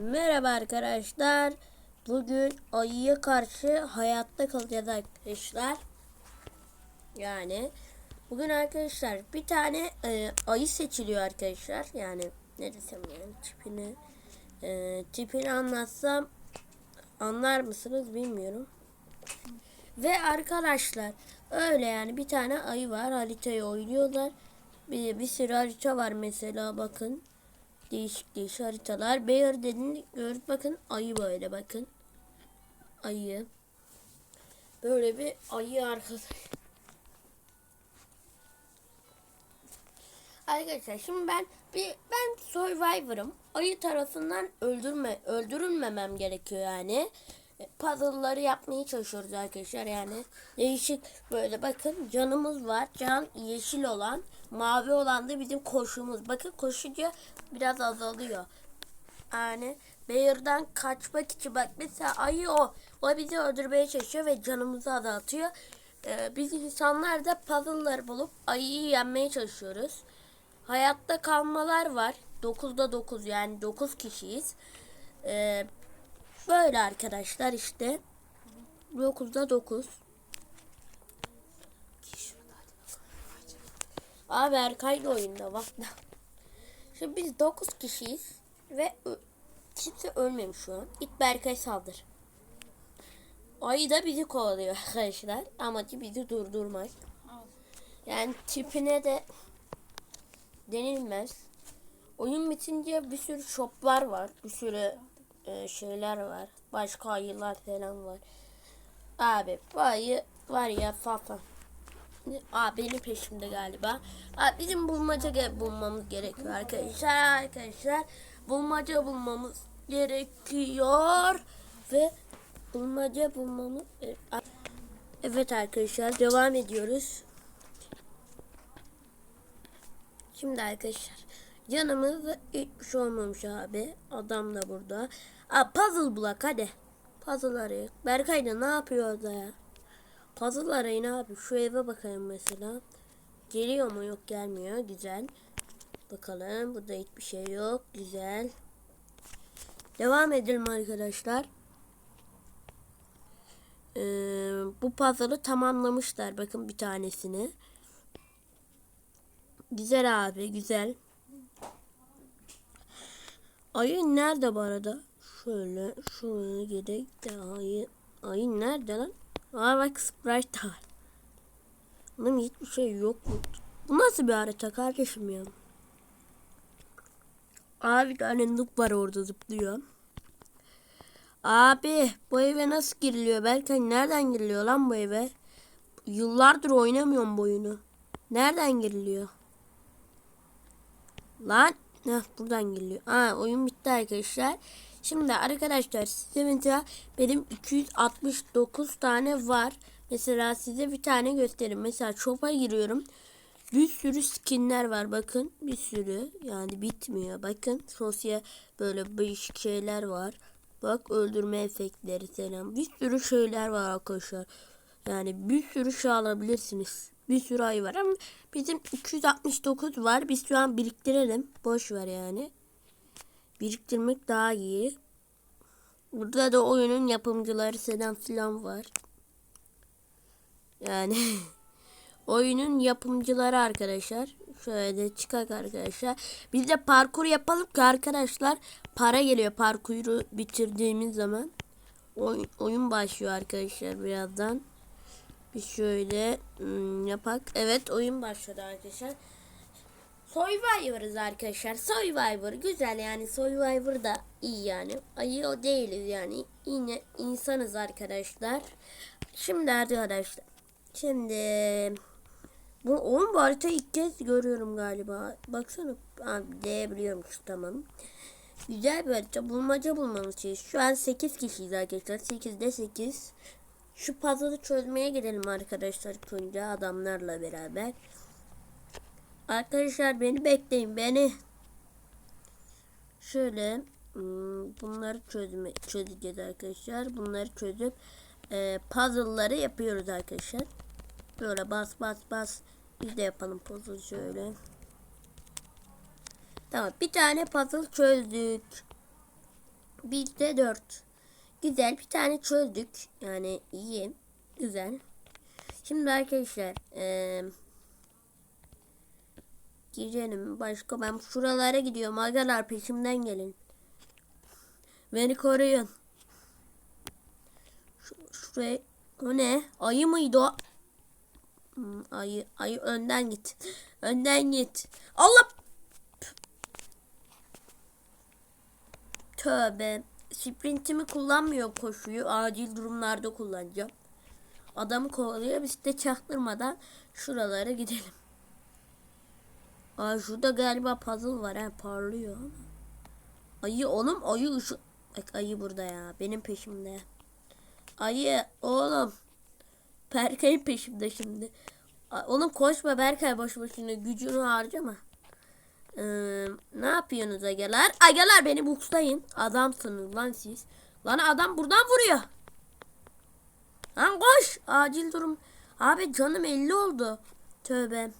Merhaba arkadaşlar. Bugün ayıya karşı hayatta kalacağız arkadaşlar. Yani bugün arkadaşlar bir tane e, ayı seçiliyor arkadaşlar. Yani ne desem yani tipini e, tipini anlatsam anlar mısınız bilmiyorum. Ve arkadaşlar öyle yani bir tane ayı var haritayı oynuyorlar. Bir, bir sürü harita var mesela bakın. Değişik değişik haritalar. Bear dediğini görüp bakın ayı böyle bakın. Ayı. Böyle bir ayı arkadaş. Arkadaşlar şimdi ben bir ben survivor'ım. Ayı tarafından öldürme öldürülmemem gerekiyor yani. E, Puzzle'ları yapmaya çalışıyoruz arkadaşlar yani. Değişik böyle bakın canımız var. Can yeşil olan, mavi olan da bizim koşumuz. Bakın koşunca biraz azalıyor. Yani Bear'dan kaçmak için bak mesela ayı o. O bizi öldürmeye çalışıyor ve canımızı azaltıyor. Ee, biz insanlar da puzzle'ları bulup ayıyı yenmeye çalışıyoruz. Hayatta kalmalar var. 9'da 9 yani 9 kişiyiz. Ee, böyle arkadaşlar işte. 9'da 9. Abi Erkay da oyunda bak. Şimdi biz 9 kişiyiz ve kimse ölmemiş şu an. İlk Berkay saldır. Ayı da bizi kovalıyor arkadaşlar. Amacı bizi durdurmak. Yani tipine de denilmez. Oyun bitince bir sürü shoplar var. Bir sürü e, şeyler var. Başka ayılar falan var. Abi bu ayı var ya fafa. Aa benim peşimde galiba. Aa, bizim bulmaca bulmamız gerekiyor arkadaşlar. Arkadaşlar bulmaca bulmamız gerekiyor ve bulmaca bulmamız e, Evet arkadaşlar devam ediyoruz. Şimdi arkadaşlar yanımız hiçbir şey olmamış abi. Adam da burada. Aa, puzzle bulak hadi. Puzzle arayın. Berkay da ne yapıyor orada ya? Puzzle arayın abi. Şu eve bakalım mesela. Geliyor mu? Yok gelmiyor. Güzel. Bakalım. Burada hiçbir şey yok. Güzel. Devam edelim arkadaşlar. Ee, bu puzzle'ı tamamlamışlar. Bakın bir tanesini. Güzel abi. Güzel. Ayı nerede bu arada? Şöyle. Şöyle gerek de ayı. Ayı nerede lan? Aa bak Sprite var. Oğlum hiçbir şey yok mu? Bu nasıl bir harita kardeşim ya? Abi bir tane noob var orada zıplıyor. Abi bu eve nasıl giriliyor? Berkay nereden giriliyor lan bu eve? Yıllardır oynamıyorum bu oyunu. Nereden giriliyor? Lan Heh, buradan geliyor. Aa, oyun bitti arkadaşlar. Şimdi arkadaşlar size mesela benim 269 tane var. Mesela size bir tane göstereyim. Mesela shop'a giriyorum. Bir sürü skinler var bakın. Bir sürü. Yani bitmiyor. Bakın sosyal böyle değişik şeyler var. Bak öldürme efektleri falan. Bir sürü şeyler var arkadaşlar. Yani bir sürü şey alabilirsiniz. Bir sürü ay var ama bizim 269 var. Biz şu an biriktirelim. Boş ver yani. Biriktirmek daha iyi. Burada da oyunun yapımcıları Sedan filan var. Yani oyunun yapımcıları arkadaşlar. Şöyle de çıkak arkadaşlar. Biz de parkur yapalım ki arkadaşlar para geliyor parkuru bitirdiğimiz zaman. Oyun, oyun başlıyor arkadaşlar birazdan. Bir şöyle hmm, yapak. Evet oyun başladı arkadaşlar. Survivor'ız arkadaşlar. Survivor güzel yani Survivor da iyi yani. Ayı o değiliz yani. Yine insanız arkadaşlar. Şimdi arkadaşlar. Şimdi bu oğlum bu ilk kez görüyorum galiba. Baksana. Abi diyebiliyormuş tamam. Güzel bir harita. Bulmaca bulmamız için. Şu an 8 kişiyiz arkadaşlar. 8'de 8. Şu puzzle'ı çözmeye gidelim arkadaşlar. Önce adamlarla beraber. Arkadaşlar beni bekleyin beni. Şöyle hmm, bunları çözme çözeceğiz arkadaşlar. Bunları çözüp e, puzzle'ları yapıyoruz arkadaşlar. Böyle bas bas bas. Biz de yapalım puzzle şöyle. Tamam bir tane puzzle çözdük. Bir de dört. Güzel bir tane çözdük. Yani iyi. Güzel. Şimdi arkadaşlar eee girelim. Başka ben şuralara gidiyorum. Agalar peşimden gelin. Beni koruyun. Şu, şuraya o ne? Ayı mıydı o? Hmm, ayı, ayı önden git. Önden git. Allah! Tövbe. Sprintimi kullanmıyor koşuyu. Acil durumlarda kullanacağım. Adamı kovalıyor. Biz de çaktırmadan şuralara gidelim. Aa şurada galiba puzzle var ha parlıyor. Ayı oğlum ayı ışık. Ayı burada ya benim peşimde. Ayı oğlum. Berkay'ın peşimde şimdi. Oğlum koşma Berkay boş boşuna gücünü harcama. Ee, ne yapıyorsunuz agalar? Agalar beni bukslayın. Adamsınız lan siz. Lan adam buradan vuruyor. Lan koş. Acil durum. Abi canım 50 oldu. Tövbe.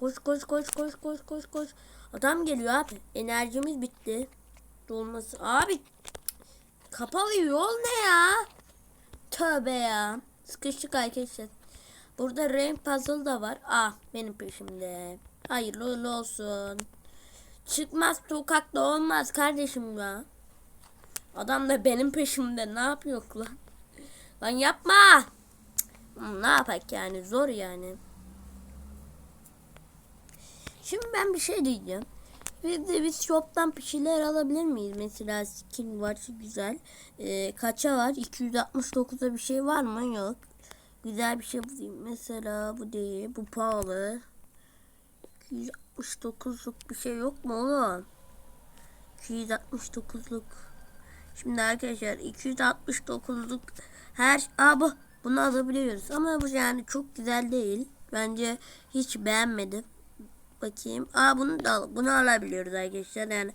Koş koş koş koş koş koş koş. Adam geliyor abi. Enerjimiz bitti. Dolması. Abi kapalı yol ne ya? Tövbe ya. Sıkıştık arkadaşlar. Burada renk puzzle da var. Ah benim peşimde. Hayırlı uğurlu olsun. Çıkmaz sokakta olmaz kardeşim ya. Adam da benim peşimde. Ne yapıyor lan? Lan yapma. Cık, Ne yapak yani zor yani. Şimdi ben bir şey diyeceğim. Biz de biz shop'tan bir şeyler alabilir miyiz? Mesela skin var güzel. Ee, kaça var? 269'da bir şey var mı? Yok. Güzel bir şey bulayım. Mesela bu değil. Bu pahalı. 269'luk bir şey yok mu oğlum? 269'luk. Şimdi arkadaşlar 269'luk her Aa bu bunu alabiliyoruz ama bu yani çok güzel değil. Bence hiç beğenmedim. Bakayım. Aa bunu da al- bunu alabiliyoruz arkadaşlar. Yani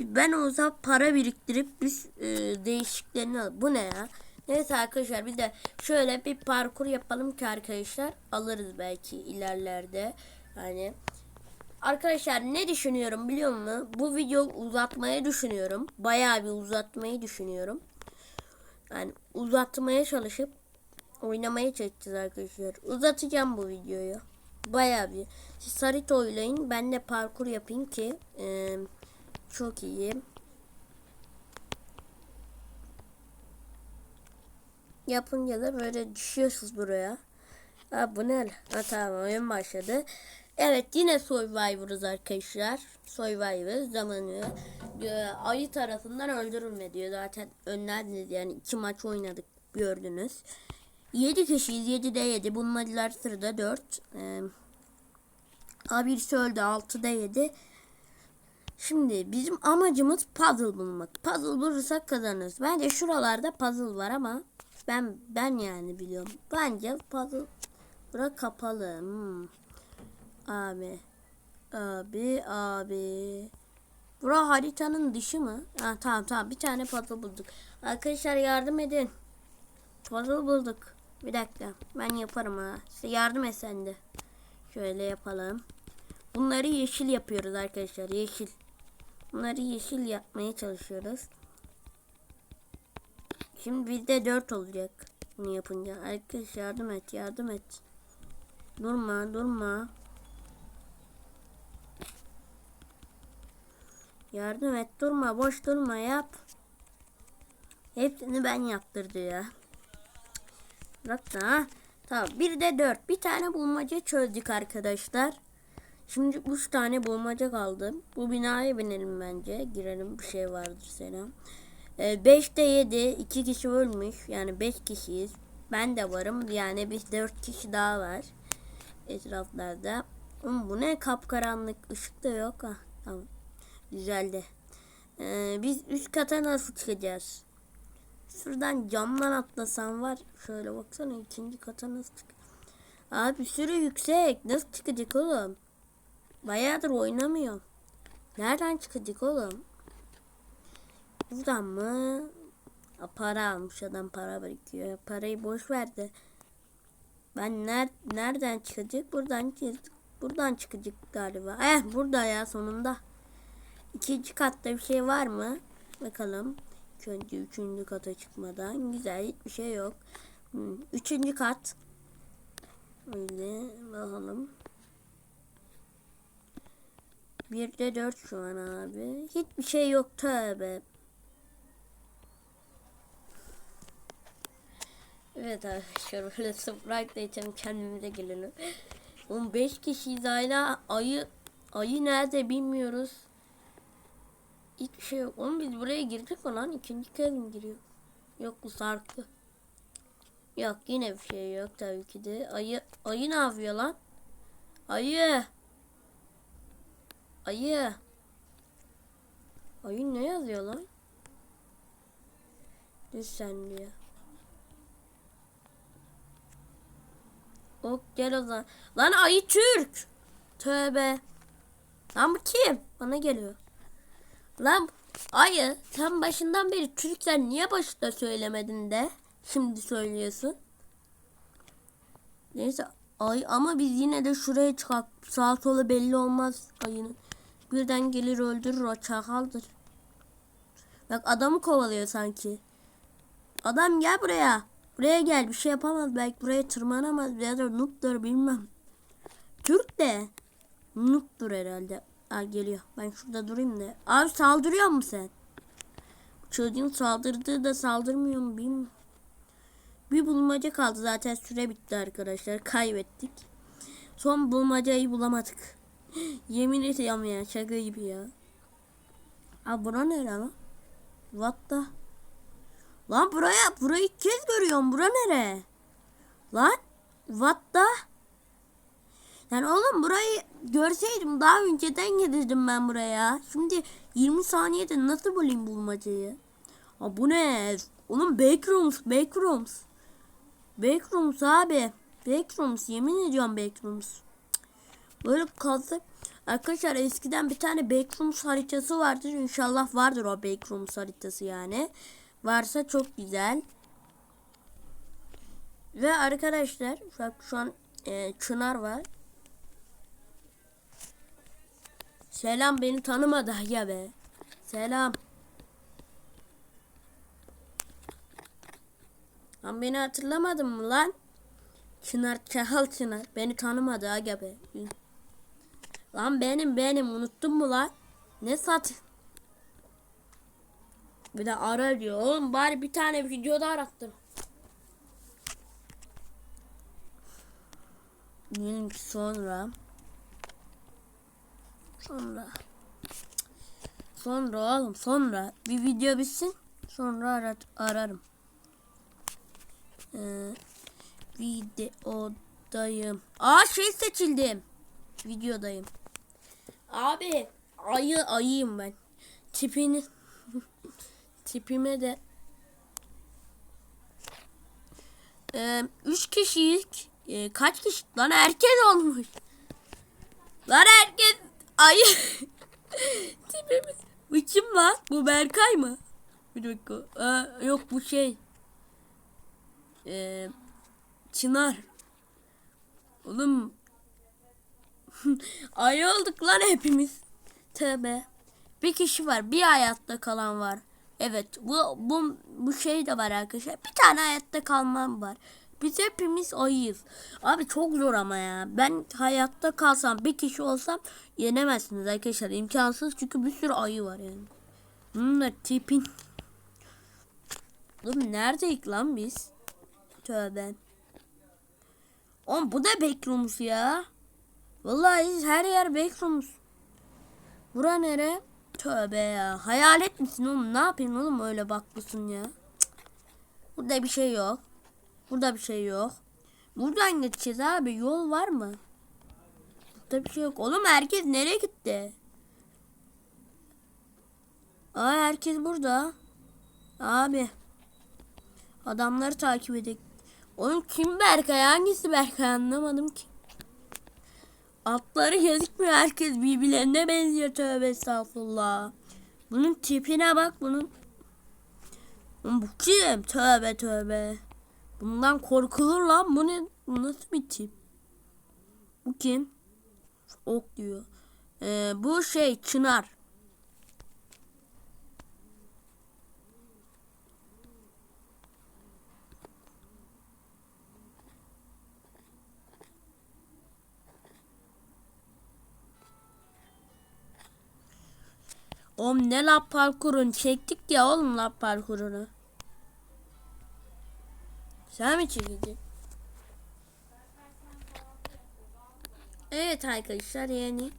ben olsa para biriktirip biz e, değişiklerini al. Bu ne ya? Neyse arkadaşlar bir de şöyle bir parkur yapalım ki arkadaşlar alırız belki ilerlerde. Yani Arkadaşlar ne düşünüyorum biliyor musun? Bu video uzatmayı düşünüyorum. Bayağı bir uzatmayı düşünüyorum. Yani uzatmaya çalışıp oynamaya çalışacağız arkadaşlar. Uzatacağım bu videoyu. Bayağı bir. Siz harita oynayın. Ben de parkur yapayım ki e, çok iyi. Yapınca da böyle düşüyorsunuz buraya. Ha bu ne? Ha tamam oyun başladı. Evet yine Survivor'ız arkadaşlar. Survivor zamanı e, ayı tarafından öldürülme diyor. Zaten önlerdiniz yani iki maç oynadık gördünüz. 7 kişiyiz 7'de 7 bulmacalar sırada 4. Ee, abi birisi öldü 6'da 7. Şimdi bizim amacımız puzzle bulmak. Puzzle bulursak kazanırız. Bence şuralarda puzzle var ama ben ben yani biliyorum. Bence puzzle bura kapalı. Hmm. Abi. Abi abi. Bura haritanın dışı mı? Ha, tamam tamam bir tane puzzle bulduk. Arkadaşlar yardım edin. Puzzle bulduk. Bir dakika. Ben yaparım ha. Size yardım et sen de. Şöyle yapalım. Bunları yeşil yapıyoruz arkadaşlar. Yeşil. Bunları yeşil yapmaya çalışıyoruz. Şimdi bizde 4 olacak. Bunu yapınca. Arkadaş yardım et. Yardım et. Durma. Durma. Yardım et. Durma. Boş durma. Yap. Hepsini ben yaptırdı ya. Bırak da. ha. Tamam. Bir de 4. Bir tane bulmaca çözdük arkadaşlar. Şimdi 3 tane bulmaca kaldı. Bu binaya binelim bence. Girelim bir şey vardır selam. 5'te 7. 2 kişi ölmüş. Yani 5 kişiyiz. Ben de varım. Yani biz 4 kişi daha var. Etraflarda. Oğlum bu ne kapkaranlık. Işık da yok. ha. Tamam. Güzeldi. Ee, biz üst kata nasıl çıkacağız? Şuradan camdan atlasam var. Şöyle baksana ikinci kata nasıl çık? Abi sürü yüksek. Nasıl çıkacak oğlum? Bayağıdır oynamıyorum. Nereden çıkacak oğlum? Buradan mı? Aa, para almış adam para birikiyor. Parayı boş verdi. Ben ner nereden çıkacak? Buradan çık- buradan çıkacak galiba. Eh burada ya sonunda. İkinci katta bir şey var mı? Bakalım. Önce üçüncü kata çıkmadan. Güzel hiçbir şey yok. Hmm, Üçüncü kat. Öyle bakalım. Bir de dört şu an abi. Hiçbir şey yok tövbe. Evet arkadaşlar böyle Sprite'la içelim kendimize gelelim. Oğlum 5 kişiyiz hala ayı ayı nerede bilmiyoruz. Hiçbir şey yok. Oğlum biz buraya girdik mi lan? İkinci kez mi giriyor? Yok bu sarkı. Yok yine bir şey yok tabii ki de. Ayı ayı ne yapıyor lan? Ayı. Ayı. Ayı ne yazıyor lan? Düz sen diyor. Ok gel o zaman. Lan ayı Türk. Tövbe. Lan bu kim? Bana geliyor. Lan ayı sen başından beri Türksen niye başta söylemedin de şimdi söylüyorsun. Neyse ay ama biz yine de şuraya çıkak. Sağ sola belli olmaz ayının. Birden gelir öldürür o çakaldır. Bak adamı kovalıyor sanki. Adam gel buraya. Buraya gel bir şey yapamaz. Belki buraya tırmanamaz. Ya da noob'dur bilmem. Türk de. Noob'dur herhalde. Aa, geliyor. Ben şurada durayım da. Abi saldırıyor mu sen? Çocuğun saldırdığı da saldırmıyor mu bilmiyorum. Bir bulmaca kaldı. Zaten süre bitti arkadaşlar. Kaybettik. Son bulmacayı bulamadık. Yemin ediyorum ya. Şaka gibi ya. Abi bura nere lan? What the? Lan buraya, burayı ilk kez görüyorum. Bura nere? Lan? What the? Yani oğlum burayı görseydim daha önceden gelirdim ben buraya. Şimdi 20 saniyede nasıl bulayım bulmacayı? Aa, bu ne? Oğlum backrooms, backrooms. Backrooms abi. Backrooms yemin ediyorum backrooms. Böyle kaldı. Arkadaşlar eskiden bir tane backrooms haritası vardır. İnşallah vardır o backrooms haritası yani. Varsa çok güzel. Ve arkadaşlar bak şu an e, Çınar var. Selam beni tanımadı ya be. Selam. Lan beni hatırlamadın mı lan? Çınar Çahal Çınar. Beni tanımadı aga be. Lan benim benim unuttun mu lan? Ne sat? Bir de ara diyor. Oğlum bari bir tane videoda arattım. Diyelim sonra. Sonra. Sonra oğlum sonra. Bir video bitsin. Sonra arat, ararım. Ee, videodayım. Aa şey seçildim. Videodayım. Abi ayı ayıyım ben. Tipini tipime de ee, üç kişilik ee, kaç kişi lan herkes olmuş. Lan herkes ayı tipimiz. Bu kim lan? Bu Berkay mı? Bir dakika. Aa, yok bu şey. Ee, Çınar. Oğlum Ay olduk lan hepimiz. Tövbe. Bir kişi var. Bir hayatta kalan var. Evet. Bu bu bu şey de var arkadaşlar. Bir tane hayatta kalmam var. Biz hepimiz ayıyız. Abi çok zor ama ya. Ben hayatta kalsam bir kişi olsam yenemezsiniz arkadaşlar. İmkansız çünkü bir sürü ayı var yani. Bunlar tipin. Oğlum neredeyik lan biz? Tövbe. Oğlum bu da backrooms ya. Vallahi her yer backrooms. Bura nere? Tövbe ya. Hayalet misin oğlum? Ne yapayım oğlum öyle bakmışsın ya. Cık. Burada bir şey yok. Burada bir şey yok. Buradan geçeceğiz abi. Yol var mı? Burada bir şey yok. Oğlum herkes nereye gitti? Aa herkes burada. Abi. Adamları takip edek. Oğlum kim Berkay? Hangisi Berkay anlamadım ki. Atları gözükmüyor. Herkes birbirlerine benziyor. Tövbe estağfurullah. Bunun tipine bak bunun. Bu kim? Tövbe tövbe. Bundan korkulur lan. Bu ne? Bu nasıl bir tip? Bu kim? Ok diyor. Ee, bu şey çınar. Oğlum ne lap parkurun çektik ya oğlum lap parkurunu. Sen mi çekeceksin? Evet arkadaşlar yani.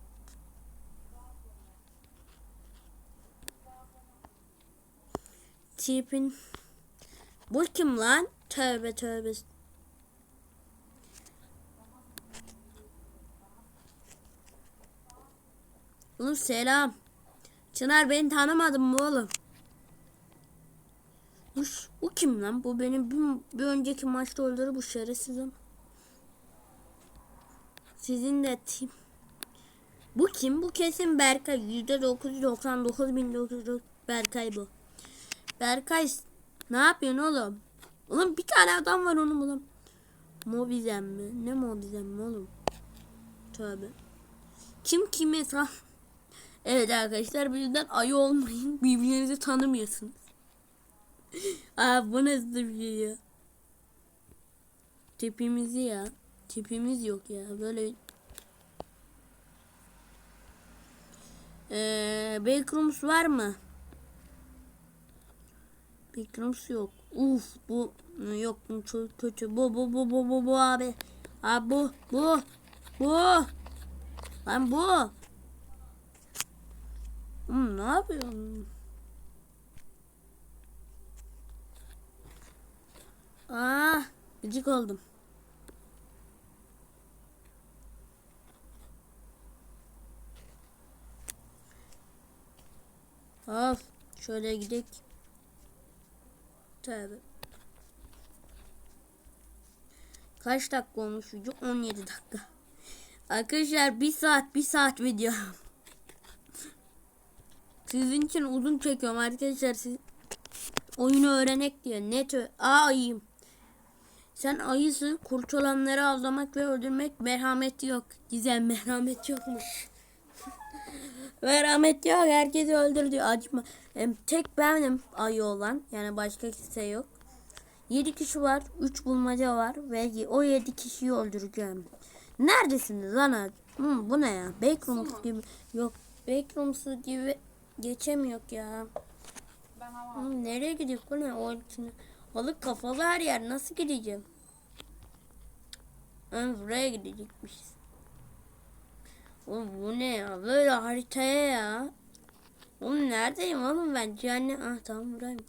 Tipin. Bu kim lan? Tövbe tövbe. Oğlum selam. Çınar beni tanımadın mı oğlum? Bu, bu kim lan? Bu benim bir, bir önceki maçta öldürdü bu şerefsiz ama. Sizin de tim. Bu kim? Bu kesin Berkay. %999.900 Berkay bu. Berkay ne yapıyorsun oğlum? Oğlum bir tane adam var onu bulam. Mobizem mi? Ne mobizem mi oğlum? Tövbe. Kim kime sah? Evet arkadaşlar bizden ayı olmayın. Birbirinizi tanımıyorsunuz. Aa bu nasıl şey ya? Tipimizi ya. Tipimiz yok ya. Böyle Ee, Backrooms var mı? Backrooms yok. Uf bu yok bu çok kötü. Bu bu bu bu bu bu abi. Abi bu bu bu. Lan bu. Hmm, ne yapıyorsun? Ah, gıcık oldum. Of, şöyle gidelim. Tövbe. Kaç dakika olmuş video? 17 dakika. Arkadaşlar bir saat bir saat video. Sizin için uzun çekiyorum arkadaşlar. Siz oyunu öğrenek diyor. Net Aa ayıyım. Sen ayısın. Kurtulanları avlamak ve öldürmek merhamet yok. Güzel merhamet yokmuş. merhamet yok. Herkesi öldür diyor. Acıma. Em, tek benim ayı olan. Yani başka kimse yok. 7 kişi var. 3 bulmaca var. Ve o 7 kişiyi öldüreceğim. Neredesiniz lan? abi? Hı, bu ne ya? Backrooms gibi. Yok. Backrooms gibi geçemiyor ya. Ben Oğlum nereye gidiyor bu ne? O içine. Balık kafalı her yer. Nasıl gideceğim? Ben buraya gidecekmişiz. Oğlum bu ne ya? Böyle haritaya ya. Oğlum neredeyim oğlum ben? Cehennem. Ah tamam buradayım.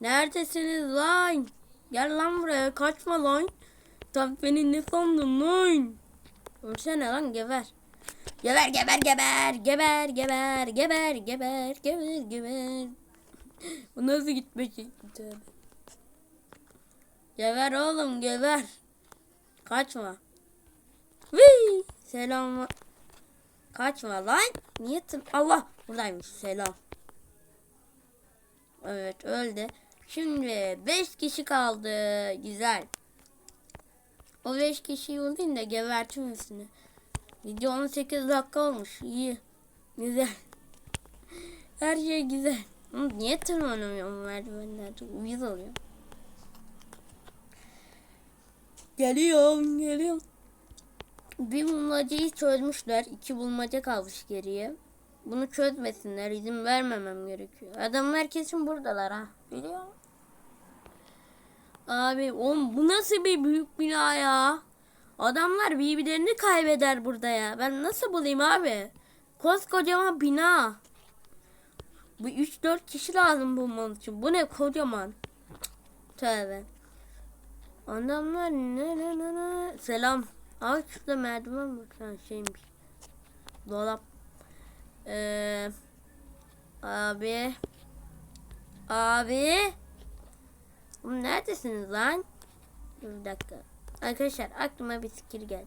Neredesiniz lan? Gel lan buraya. Kaçma lan. Tam beni ne sandın lan? Ölsene lan geber. Geber geber geber geber geber geber geber geber geber. Bu nasıl? Tövbe. Geber oğlum geber. Kaçma. Vii. Selam. Kaçma lan. Niye tır- Allah buradaymış selam. Evet öldü. Şimdi 5 kişi kaldı. Güzel. O 5 kişiyi öldürün da gebertin hepsini. Video 18 dakika olmuş. İyi. Güzel. Her şey güzel. Niye tırmanamıyorum merdivenlerde? Uyuz oluyor. Geliyorum, geliyorum. Bir bulmacayı çözmüşler. iki bulmaca kalmış geriye. Bunu çözmesinler. izin vermemem gerekiyor. Adamlar kesin buradalar ha. Biliyor musun? Abi oğlum bu nasıl bir büyük bina ya? Adamlar birbirlerini kaybeder burada ya. Ben nasıl bulayım abi? Koskocaman bina. Bu 3-4 kişi lazım bulmam için. Bu ne kocaman. Tövbe. Adamlar ne ne ne ne. Selam. Abi şurada merdiven var. Ha, şeymiş. Dolap. Ee, abi. Abi. Oğlum neredesiniz lan? Bir dakika. Arkadaşlar aklıma bir fikir geldi.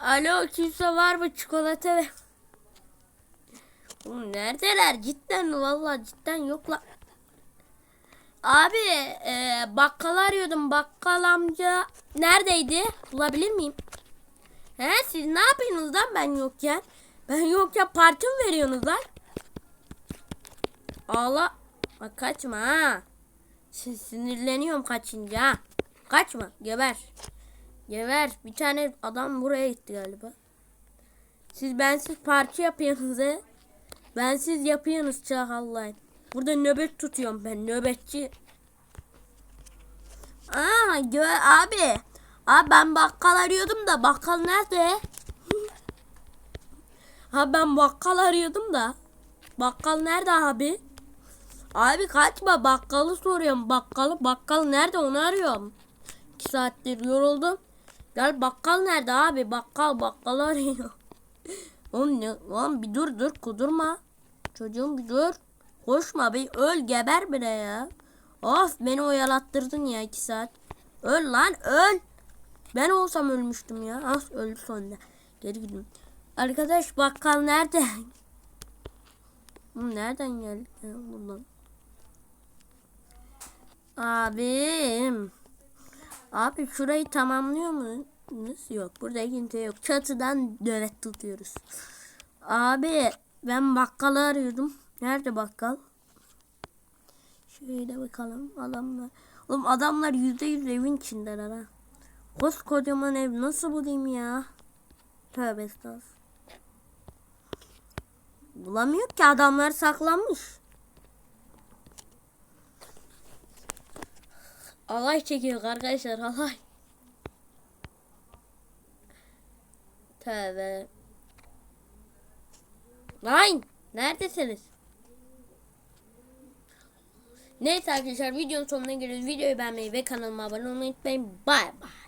Alo kimse var mı çikolata ve... Oğlum neredeler cidden vallahi cidden yoklar. Abi e, bakkal arıyordum bakkal amca neredeydi bulabilir miyim? He siz ne yapıyorsunuz lan ben yokken? Ben yokken parti mi veriyorsunuz lan? Allah bak kaçma ha. Sin- Sinirleniyorum kaçınca. Kaçma geber. Geber. Bir tane adam buraya gitti galiba. Siz bensiz parça yapıyorsunuz he. Bensiz yapıyorsunuz çakallayın. Burada nöbet tutuyorum ben nöbetçi. Aa gö abi. Abi ben bakkal arıyordum da bakkal nerede? ha ben bakkal arıyordum da. Bakkal nerede abi? Abi kaçma bakkalı soruyorum bakkalı bakkal nerede onu arıyorum. 2 saattir yoruldum. Gel bakkal nerede abi bakkal bakkal arıyor. Oğlum, ne, oğlum bir dur dur kudurma. Çocuğum bir dur. Koşma bir öl geber bile ya. Of beni oyalattırdın ya 2 saat. Öl lan öl. Ben olsam ölmüştüm ya. Ah öldü sonunda. Geri gidiyorum. Arkadaş bakkal nerede? Hı, Nereden geldi? Ha, Buradan. Abim. Abi şurayı tamamlıyor mu? Nasıl yok? Burada kimse yok. Çatıdan nöbet tutuyoruz. Abi ben bakkalı arıyordum. Nerede bakkal? Şöyle bakalım adamlar. Oğlum adamlar yüzde yüz evin içindeler ha. Koskocaman ev nasıl bulayım ya? Tövbe estağfurullah. Bulamıyor ki adamlar saklanmış. Alay çekiyor arkadaşlar alay. Tövbe. Lan neredesiniz? Neyse arkadaşlar videonun sonuna geliyoruz. Videoyu beğenmeyi ve kanalıma abone olmayı unutmayın. Bay bay.